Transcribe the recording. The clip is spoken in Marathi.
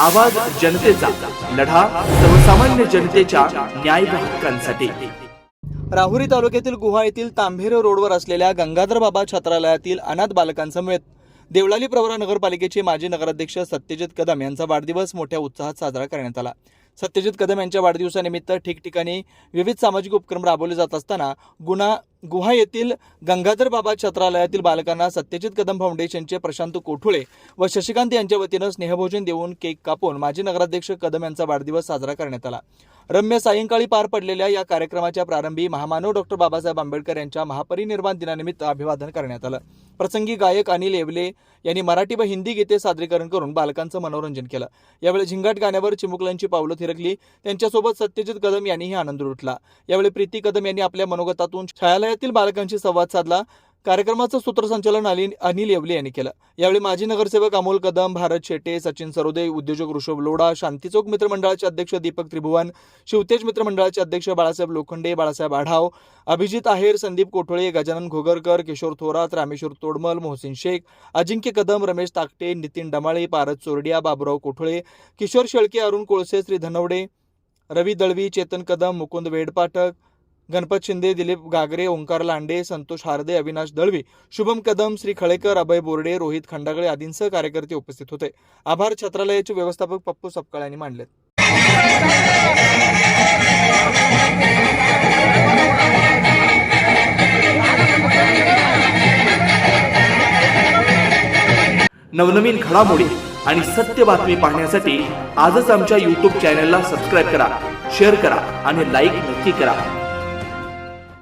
आवाज जनतेचा लढा सर्वसामान्य जनतेच्या न्याय हक्कांसाठी. राहुरी तालुक्यातील गुहा येथील तांभेर रोडवर असलेल्या गंगाधर बाबा छात्रालयातील अनाथ बालकांसमवेत देवळाली प्रवरा नगरपालिकेचे माजी नगराध्यक्ष सत्यजित कदम यांचा वाढदिवस मोठ्या उत्साहात साजरा करण्यात आला. सत्यजित कदम यांच्या वाढदिवसानिमित्त ठिकठिकाणी विविध सामाजिक उपक्रम राबवले जात असताना गुन्हा गुहा येथील गंगाधर बाबा छत्रालयातील बालकांना सत्यजित कदम फाउंडेशनचे प्रशांत कोठुळे व शशिकांत यांच्या वतीनं स्नेहभोजन देऊन केक कापून माजी नगराध्यक्ष कदम यांचा वाढदिवस साजरा करण्यात आला. रम्य सायंकाळी पार पडलेल्या या कार्यक्रमाच्या प्रारंभी महामानव डॉक्टर बाबासाहेब आंबेडकर यांच्या महापरिनिर्वाण दिनानिमित्त अभिवादन करण्यात आलं. प्रसंगी गायक अनिल येवले यांनी मराठी व हिंदी गीते सादरीकरण करून बालकांचं मनोरंजन केलं. यावेळी झिंगाट गाण्यावर चिमुकल्यांची पावलं थिरकली त्यांच्यासोबत सत्यजित कदम यांनीही आनंद लुटला. यावेळी प्रीती कदम यांनी आपल्या मनोगतातून शाळालयातील बालकांशी संवाद साधला. कार्यक्रमाचं सूत्रसंचालन अनिल अनिल येवले यांनी केलं. यावेळी माजी नगरसेवक अमोल कदम भारत शेटे सचिन सरोदे उद्योजक ऋषभ लोढा शांतीचौक मित्रमंडळाचे अध्यक्ष दीपक त्रिभुवन शिवतेज मित्रमंडळाचे अध्यक्ष बाळासाहेब लोखंडे बाळासाहेब आढाव अभिजित आहेर संदीप कोठळे गजानन घोगरकर किशोर थोरात रामेश्वर तोडमल मोहसिन शेख अजिंक्य कदम रमेश ताकटे नितीन डमाळे पारद चोरडिया बाबुराव कोठळे किशोर शेळके अरुण कोळसे श्री धनवडे रवी दळवी चेतन कदम मुकुंद वेडपाठक गणपत शिंदे दिलीप गागरे ओंकार लांडे संतोष हार्दे अविनाश दळवी शुभम कदम श्री खळेकर अभय बोर्डे रोहित खंडागळे आदींसह कार्यकर्ते उपस्थित होते. आभार छत्रालयाचे व्यवस्थापक पप्पू सपकाळ यांनी मांडले नवनवीन घडामोडी आणि सत्य बातमी पाहण्यासाठी आजच आमच्या यूट्यूब चॅनलला सबस्क्राईब करा शेअर करा आणि लाईक नक्की करा.